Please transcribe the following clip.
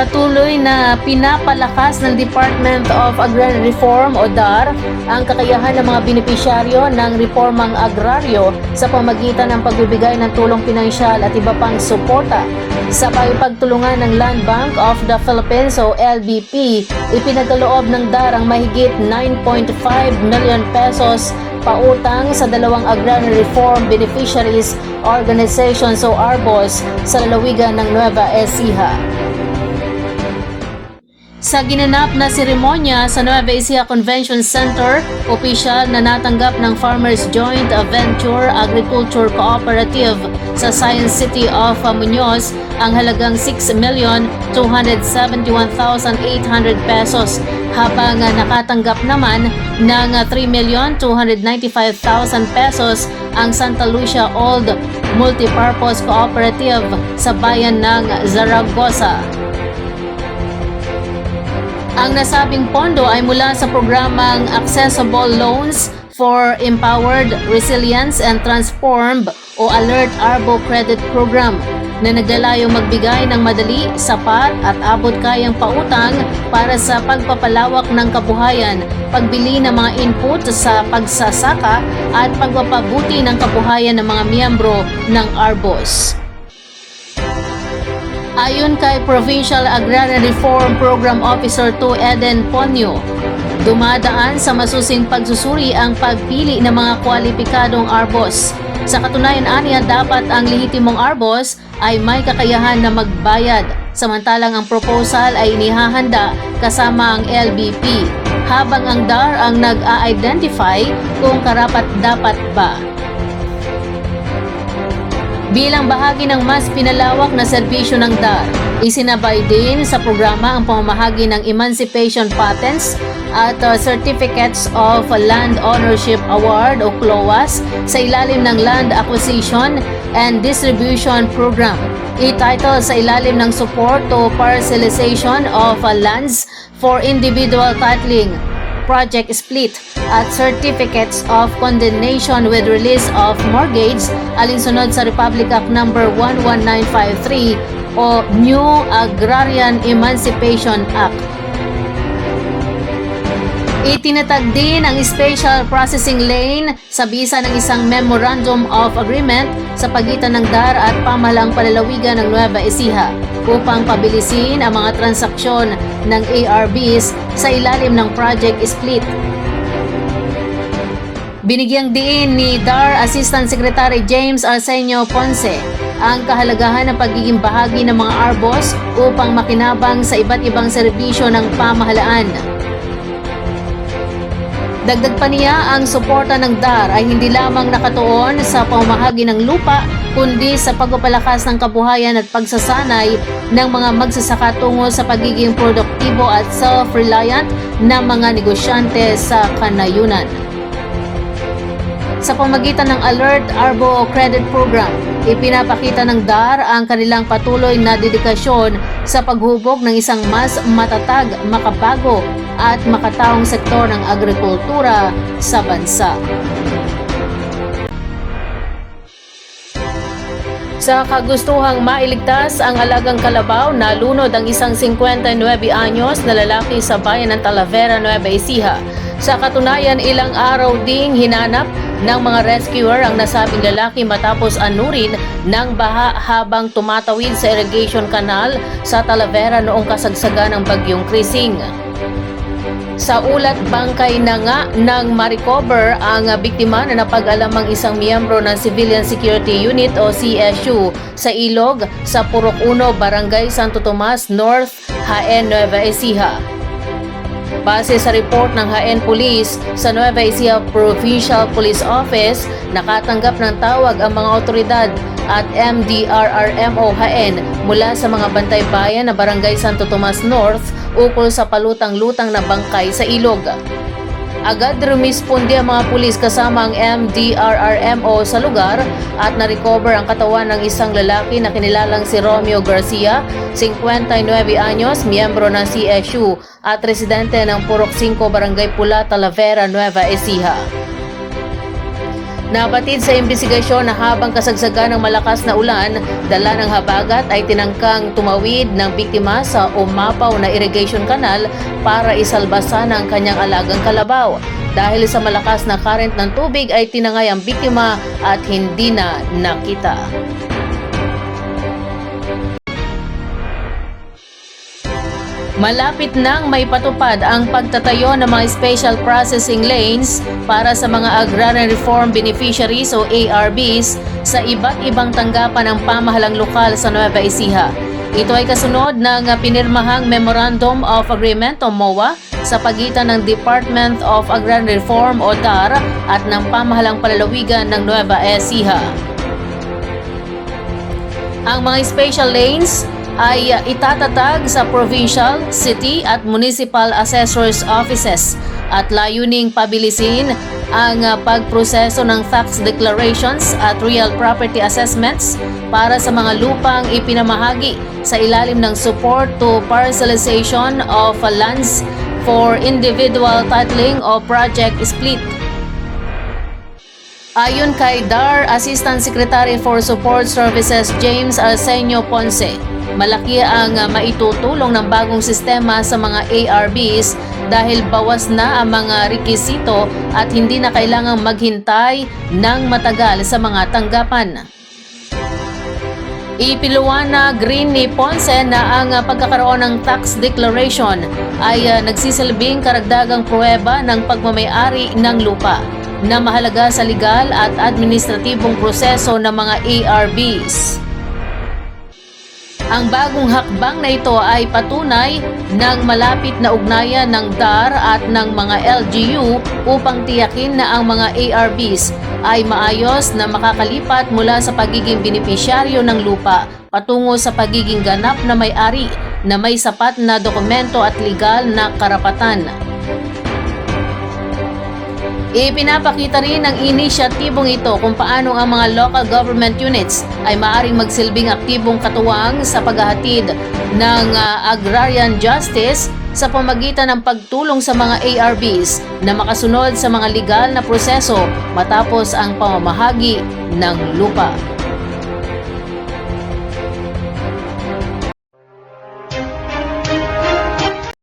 Patuloy na pinapalakas ng Department of Agrarian Reform o DAR ang kakayahan ng mga benepisyaryo ng reformang agraryo sa pamagitan ng pagbibigay ng tulong pinansyal at iba pang suporta. Sa pagtulungan ng Land Bank of the Philippines o LBP, ipinagkaloob ng DAR ang mahigit 9.5 million pesos pautang sa dalawang agrarian reform beneficiaries organizations o ARBOS sa lalawigan ng Nueva Ecija. Sa ginanap na seremonya sa Nueva Ecija Convention Center, opisyal na natanggap ng Farmers Joint Venture Agriculture Cooperative sa Science City of Muñoz ang halagang 6,271,800 pesos habang nakatanggap naman ng 3,295,000 pesos ang Santa Lucia Old Multipurpose Cooperative sa bayan ng Zaragoza. Ang nasabing pondo ay mula sa programang Accessible Loans for Empowered Resilience and Transformed o Alert Arbo Credit Program na naglalayong magbigay ng madali, sapat at abot kayang pautang para sa pagpapalawak ng kabuhayan, pagbili ng mga input sa pagsasaka at pagpapabuti ng kabuhayan ng mga miyembro ng ARBOS. Ayon kay Provincial Agrarian Reform Program Officer 2 Eden Ponyo, dumadaan sa masusing pagsusuri ang pagpili ng mga kwalipikadong arbos. Sa katunayan aniya, dapat ang lehitimong arbos ay may kakayahan na magbayad, samantalang ang proposal ay inihahanda kasama ang LBP, habang ang DAR ang nag-a-identify kung karapat-dapat ba. Bilang bahagi ng mas pinalawak na serbisyo ng DAR, isinabay din sa programa ang pamamahagi ng Emancipation Patents at uh, Certificates of Land Ownership Award o CLOAS sa ilalim ng Land Acquisition and Distribution Program. I-title sa ilalim ng Support to Parcelization of uh, Lands for Individual Titling project split at certificates of condemnation with release of mortgage alinsunod sa Republic Act No. 11953 o New Agrarian Emancipation Act. Itinatag din ang Special Processing Lane sa bisa ng isang Memorandum of Agreement sa pagitan ng DAR at pamahalang palalawigan ng Nueva Ecija upang pabilisin ang mga transaksyon ng ARBs sa ilalim ng Project Split. Binigyang diin ni DAR Assistant Secretary James Arsenio Ponce ang kahalagahan ng pagiging bahagi ng mga ARBOS upang makinabang sa iba't ibang serbisyo ng pamahalaan. Dagdag pa niya ang suporta ng DAR ay hindi lamang nakatuon sa pamahagi ng lupa kundi sa pagpapalakas ng kabuhayan at pagsasanay ng mga magsasaka tungo sa pagiging produktibo at self-reliant ng mga negosyante sa kanayunan. Sa pamagitan ng Alert Arbo Credit Program, ipinapakita ng DAR ang kanilang patuloy na dedikasyon sa paghubog ng isang mas matatag, makabago at makataong sektor ng agrikultura sa bansa. Sa kagustuhang mailigtas ang alagang kalabaw, nalunod ang isang 59 anyos na lalaki sa bayan ng Talavera, Nueva Ecija. Sa katunayan, ilang araw ding hinanap ng mga rescuer ang nasabing lalaki matapos anurin ng baha habang tumatawid sa irrigation canal sa Talavera noong kasagsagan ng bagyong Krising. Sa ulat bangkay na nga ng ma-recover ang biktima na napag-alamang isang miyembro ng Civilian Security Unit o CSU sa Ilog sa Purok 1, Barangay Santo Tomas North, Haen, Nueva Ecija. Base sa report ng Haen Police sa Nueva Ecija Provincial Police Office, nakatanggap ng tawag ang mga otoridad at MDRRMO Haen mula sa mga bantay bayan na Barangay Santo Tomas North ukol sa palutang-lutang na bangkay sa ilog. Agad rumisponde ang mga pulis kasama ang MDRRMO sa lugar at na-recover ang katawan ng isang lalaki na kinilalang si Romeo Garcia, 59 anyos, miyembro ng CSU at residente ng Purok 5 Barangay Pula, Talavera, Nueva Ecija. Nabatid sa imbestigasyon na habang kasagsagan ng malakas na ulan, dala ng habagat ay tinangkang tumawid ng biktima sa umapaw na irrigation canal para isalbasan ang kanyang alagang kalabaw. Dahil sa malakas na current ng tubig ay tinangay ang biktima at hindi na nakita. Malapit nang may patupad ang pagtatayo ng mga special processing lanes para sa mga Agrarian Reform Beneficiaries o ARBs sa iba't ibang tanggapan ng pamahalang lokal sa Nueva Ecija. Ito ay kasunod ng pinirmahang Memorandum of Agreement o MOA sa pagitan ng Department of Agrarian Reform o DAR at ng pamahalang palalawigan ng Nueva Ecija. Ang mga special lanes ay itatatag sa provincial, city at municipal assessors offices at layuning pabilisin ang pagproseso ng tax declarations at real property assessments para sa mga lupang ipinamahagi sa ilalim ng support to parcelization of lands for individual titling o project split. Ayon kay DAR Assistant Secretary for Support Services James Arsenio Ponce, malaki ang maitutulong ng bagong sistema sa mga ARBs dahil bawas na ang mga rekisito at hindi na kailangang maghintay ng matagal sa mga tanggapan. Ipiliwanag rin ni Ponce na ang pagkakaroon ng tax declaration ay uh, nagsisilbing karagdagang pruweba ng pagmamayari ng lupa na mahalaga sa legal at administratibong proseso ng mga ARBs. Ang bagong hakbang na ito ay patunay ng malapit na ugnayan ng DAR at ng mga LGU upang tiyakin na ang mga ARBs ay maayos na makakalipat mula sa pagiging benepisyaryo ng lupa patungo sa pagiging ganap na may-ari na may sapat na dokumento at legal na karapatan. Ipinapakita rin ng inisyatibong ito kung paano ang mga local government units ay maaring magsilbing aktibong katuwang sa paghahatid ng uh, agrarian justice sa pamagitan ng pagtulong sa mga ARBs na makasunod sa mga legal na proseso matapos ang pamamahagi ng lupa.